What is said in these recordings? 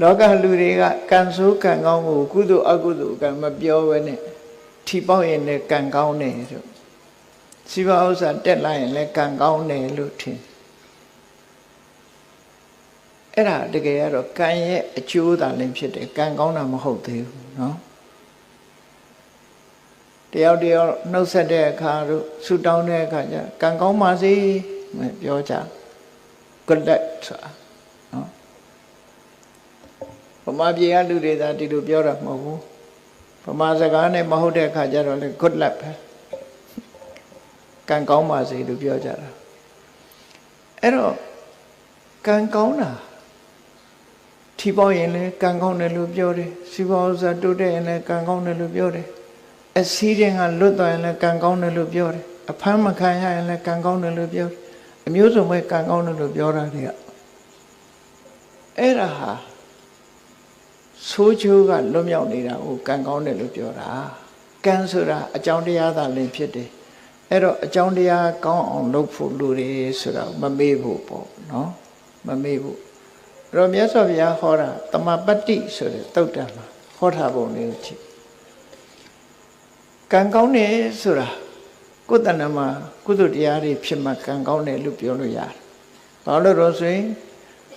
လောကလူတွေကကံဆိုးကံကောင်းကိုကုသိုလ်အကုသိုလ်ကံမပြောဘဲနဲ့ထီပေါက်ရင်လည်းကံကောင်းတယ်ဆိုစီပါဥစ္စာတက်လာရင်လည်းကံကောင်းတယ်လို့ထင်အဲ့ဒါတကယ်ကတော့ကံရဲ့အကျိုးသာလည်းဖြစ်တယ်ကံကောင်းတာမဟုတ်သေးဘူးเนาะတယောက်တယောက်နှုတ်ဆက်တဲ့အခါတို့ဆူတောင်းတဲ့အခါကျကံကောင်းပါစေပြောကြ good luck ဆိုတာနော် ဗမာပြည်ကလူတွေသာဒီလိုပြောတာမဟုတ်ဘူးဗမာစကားနဲ့မဟုတ်တဲ့အခါကျတော့လေ good luck ပဲကံကောင်းပါစေလို့ပြောကြတာအဲ့တော့ကံကောင်းတာထီပေါက်ရင်လည်းကံကောင်းတယ်လို့ပြောတယ်စီပေါဥစ္စာတိုးတက်ရင်လည်းကံကောင်းတယ်လို့ပြောတယ်အစည်းရင်ကလွတ်သွားရင်လည်းကံကောင်းတယ်လို့ပြောတယ်အဖမ်းမခံရရင်လည်းကံကောင်းတယ်လို့ပြောတယ်အမျိုးစုံပဲကံကောင်းတယ်လို့ပြောတာတွေကအဲ့ဒါဟာ ဆိုးချိုးကလွတ်မြောက်နေတာကိုကံကောင်းတယ်လို့ပြောတာကံဆိုတာအကြောင်းတရားသာလင်ဖြစ်တယ်အဲ့တော့အကြောင်းတရားကောင်းအောင်လုပ်ဖို့လူတွေဆိုတာမမေ့ဖို့ပေါ့နော်မမေ့ဖို့အဲ့တော့မြတ်စွာဘုရားဟောတာတမပတ္တိဆိုတဲ့တုတ်တံမှာဟောထားပုံလေးကိုကြည့်ကံကောင်းတယ်ဆိုတာကိုယ်တဏ္ဍမှာကုသိုလ်တရားတွေဖြစ်မှကံကောင်းတယ်လို့ပြောလို့ရတယ်။ဘာလို့လို့ဆိုရင်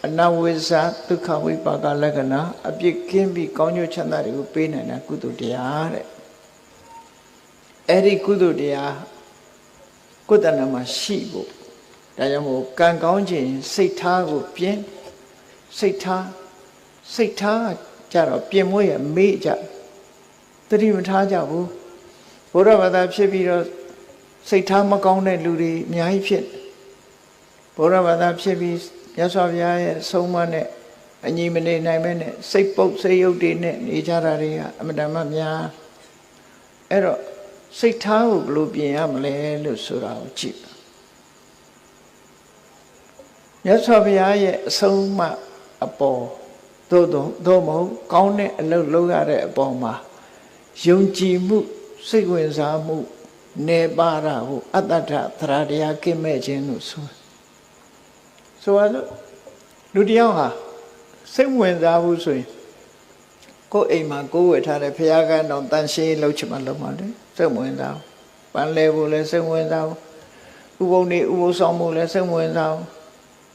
အနဝိဇ္ဇဒုက္ခဝိပါကလက္ခဏာအပြစ်ကင်းပြီးကောင်းကျိုးချမ်းသာတွေကိုပေးနိုင်တာကုသိုလ်တရားတဲ့။အဲ့ဒီကုသိုလ်တရားကိုယ်တဏ္ဍမှာရှိဖို့ဒါကြောင့်မို့ကံကောင်းခြင်းစိတ်ထားကိုပြင်းစိတ်ထားစိတ်ထားကြတော့ပြင်မွေးရမေ့ကြတတိမထားကြဘူးဘုရားဘာသာဖြစ်ပြီးတော့စိတ်ထားမကောင်းတဲ့လူတွေအများကြီးဖြစ်ဘုရားဘာသာဖြစ်ပြီး မြတ်စွာဘုရားရဲ့ဆုံးမနဲ့အညီမနေနိုင်မဲနဲ့စိတ်ပုတ်စိတ်ယုတ်တွေနဲ့နေကြတာတွေကအမတန်မှများအဲ့တော့စိတ်ထားကိုဘယ်လိုပြင်ရမလဲလို့ဆိုတာကိုကြည့်မြတ်စွာဘုရားရဲ့အဆုံးအမအပေါ်သို့တော့သို့မဟုတ်ကောင်းတဲ့အလုပ်လုပ်ရတဲ့အပေါ်မှာယုံကြည်မှုစိတ်ဝင်စားမှုနေပါရဟုအတ္တထသရတရားကိမဲ့ခြင်းလို့ဆို ဆိုရလို့လူတယောက်ဟာစိတ်ဝင်စားဘူးဆိုရင်ကိုယ်အိမ်မှာကိုယ်ဝယ်ထားတဲ့ဖျားကန်းတော်တန်ရှင်းလှုပ်ချင်မှလှုပ်မှလေစိတ်ဝင်စားပန်းလဲဖို့လည်းစိတ်ဝင်စားဥပုံနေဥပုဆောင်မှုလည်းစိတ်ဝင်စား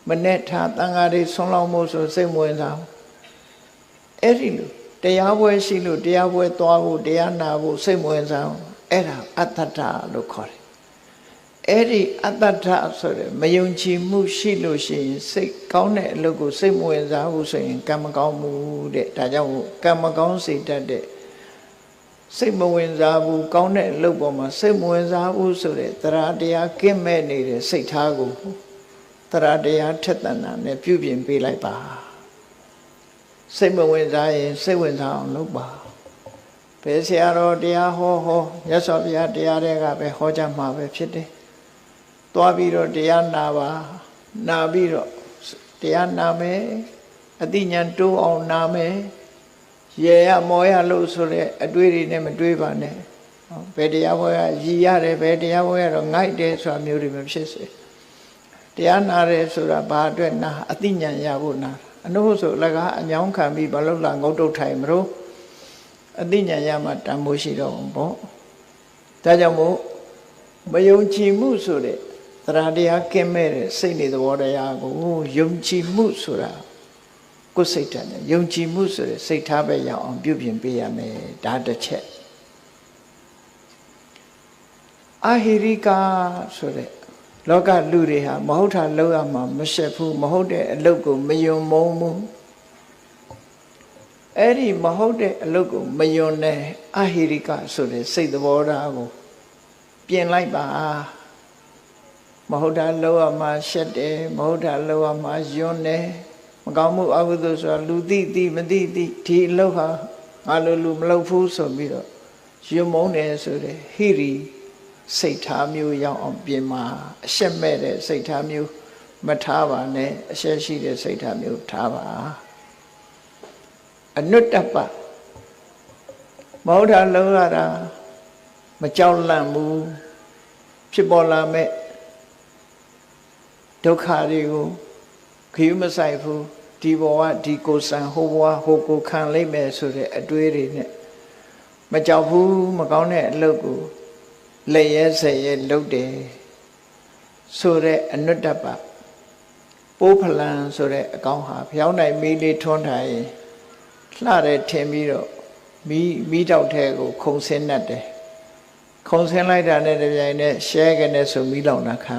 မနဲ့ထားတန်ဃာတွေဆွမ်းလောင်းမှုဆိုစိတ်ဝင်စားအဲ့ဒီလိုတရားပွဲရှိလို့တရားပွဲသွားဖို့တရားနာဖို့စိတ်ဝင်စားအဲ့ဒါအတ္တတလို့ခေါ်တယ် အဲ့ဒီအတ္တတဆိုတဲ့မယုံကြည်မှုရှိလို့ရှိရင်စိတ်ကောင်းတဲ့အလုပ်ကိုစိတ်မဝင်စားဘူးဆိုရင်ကံမကောင်းမှုတဲ့ဒါကြောင့်ကံမကောင်းစေတတ်တဲ့စိတ်မဝင်စားဘူးကောင်းတဲ့အလုပ်ပေါ်မှာစိတ်မဝင်စားဘူးဆိုတဲ့တရားတရားကင်းမဲ့နေတဲ့စိတ်ထားကိုတရားတရားထက်သန်တာနဲ့ပြုပြင်ပေးလိုက်ပါစိတ်မဝင်စားရင်စိတ်ဝင်စားအောင်လုပ်ပါဘယ်ဆရာတော်တရားဟောဟောရသော်ဘုရားတရားတွေကပဲဟောကြမှာပဲဖြစ်တယ်။ သွားပြီးတော့တရားနာပါနာပြီးတော့တရားနာမယ်အတိညာတိုးအောင်နာမယ်ရေရမောရလို့ဆိုတဲ့အတွေးတွေနဲ့မတွေးပါနဲ့။ဘယ်တရားဟောရရည်ရတယ်ဘယ်တရားဟောရတော့ငိုက်တယ်ဆိုတာမျိုးတွေမဖြစ်စေ။တရားနာတယ်ဆိုတာဘာအတွက်နာအတိညာရဖို့နာအနုဟုဆိုလကားအညောင်းခံပြီးဘာလို့လာငုတ်တုတ်ထိုင်မလို့အသိဉာဏ်ရမှတန်ဖိုးရှိတော့ဘူးပေါ့ဒါကြောင့်မို့မယုံကြည်မှုဆိုတဲ့ သရတရားကင်းမဲ့တဲ့စိတ်နေသဘောတရားကိုယုံကြည်မှုဆိုတာကိုယ်စိတ်တည်းနဲ့ယုံကြည်မှုဆိုတဲ့စိတ်ထားပဲရအောင်ပြုပြင်ပေးရမယ်ဒါတစ်ချက်အာဟိရိကာဆိုတဲ့လောကလူတွေဟာမဟုတ်တာလောက်ရမှာမရှက်ဘူးမဟုတ်တဲ့အလုပ်ကိုမယုံမုန်းဘူးအဲ့ဒီမဟုတ်တဲ့အလုပ်ကိုမယွန်တဲ့အဟိရိကဆိုတဲ့စိတ်သဘောထားကိုပြင်လိုက်ပါ မဟုတ်တာလောရမှာရှက်တယ်မဟုတ်တာလောရမှာယွန်းတယ်မကောင်းမှုအကုသိုလ်ဆိုတာလူသိသိမသိသိဒီအလုပ်ဟာငါလိုလူမလုပ်ဘူးဆိုပြီးတော့ယွန်းမုန်းတယ်ဆိုတဲ့ဟိရိစိတ်ထားမျိုးရောက်အောင်ပြင်မှာအရှက်မဲ့တဲ့စိတ်ထားမျိုးမထားပါနဲ့အရှက်ရှိတဲ့စိတ်ထားမျိုးထားပါအနုတ္တပမဟုတ်တာလုံးရတာမကြောက်လန့်ဘူးဖြစ်ပေါ်လာမဲ့ ဒုက္ခတွေကိုခယူးမဆိုင်ဘူးဒီဘဝဒီကိုယ်ဆံဟိုဘဝဟိုကိုခံလိုက်မယ်ဆိုတဲ့အတွေးတွေနဲ့မကြောက်ဘူးမကောင်းတဲ့အလုပ်ကိုလက်ရဲဆက်ရဲလုပ်တယ်ဆိုတဲ့အနုတ္တပပိုးဖလန်ဆိုတဲ့အကောင်ဟာဖျောင်းနိုင်မီးလေးထွန်းထားရင်လှတယ်ထင်ပြီးတော့မီးမီးတောက်ထဲကို ခုံဆင်းတတ်တယ်ခုံဆင်းလိုက်တာနဲ့တပြိုင်နက်ရှဲကနေဆိုမီးလောင်တာခံ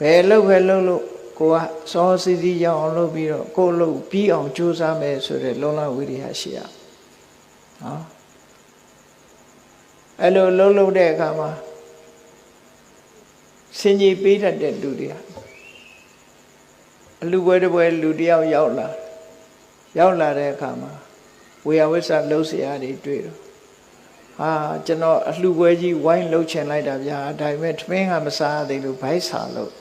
ဘယ်လောက်ပဲလုပ်လို့ကိုကစောစီစီရအောင်လုပ်ပြီးတော့ကိုလုပ်ပြီးအောင်ကြိုးစားမယ်ဆိုတဲ့လုံလဝိရိယရှိရနော်အဲ့လိုလုံးလုံးတဲ့အခါမှာစင်ကြီးပေးတတ်တဲ့လူတွေအလူပွဲတပွဲလူတယောက်ရောက်လာရောက်လာတဲ့အခါမှာဝေယဝိဆလုံးစရာတွေတွေ့တော့ဟာကျွန်တော်အလှပွဲကြီးဝိုင်းလှုပ်ချင်လိုက်တာဗျာဒါပေမဲ့ထမင်းကမစားသေးလို့ဗိုက်စာလို့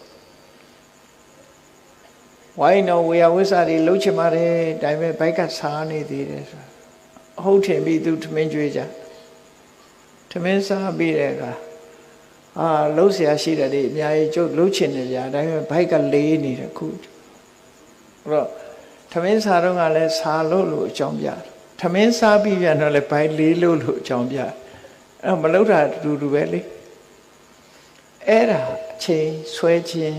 ဝိုင်းတော့ဝေယဝိဆတွေလှုပ်ချင်ပါတယ်ဒါပေမဲ့ဘိုက်ကစားနေသေးတယ်ဆိုအဟုတ်ထင်ပြီးသူထမင်းကြွေးကြထမင်းစားပြီးတဲ့အခါအာလှုပ်เสียရှိတယ်လေအများကြီးကျုပ်လှုပ်ချင်တယ်ဗျာဒါပေမဲ့ဘိုက်ကလေးနေတယ်ခုအဲ့တော့ထမင်းစားတော့ကလည်းစားလို့လို့အကြောင်းပြတယ်ထမင်းစားပြီးပြန်တော့လည်းဘိုက်လေးလို့လို့အကြောင်းပြတယ်အဲ့မလှုပ်တာအတူတူပဲလေအဲ့ဒါအချိန်ဆွဲခြင်း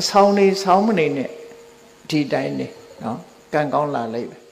အဆောင်နေဆောင်းမနေနဲ့ဒီတိုင်းနေနော်ကံကောင်းလာလိမ့်မယ်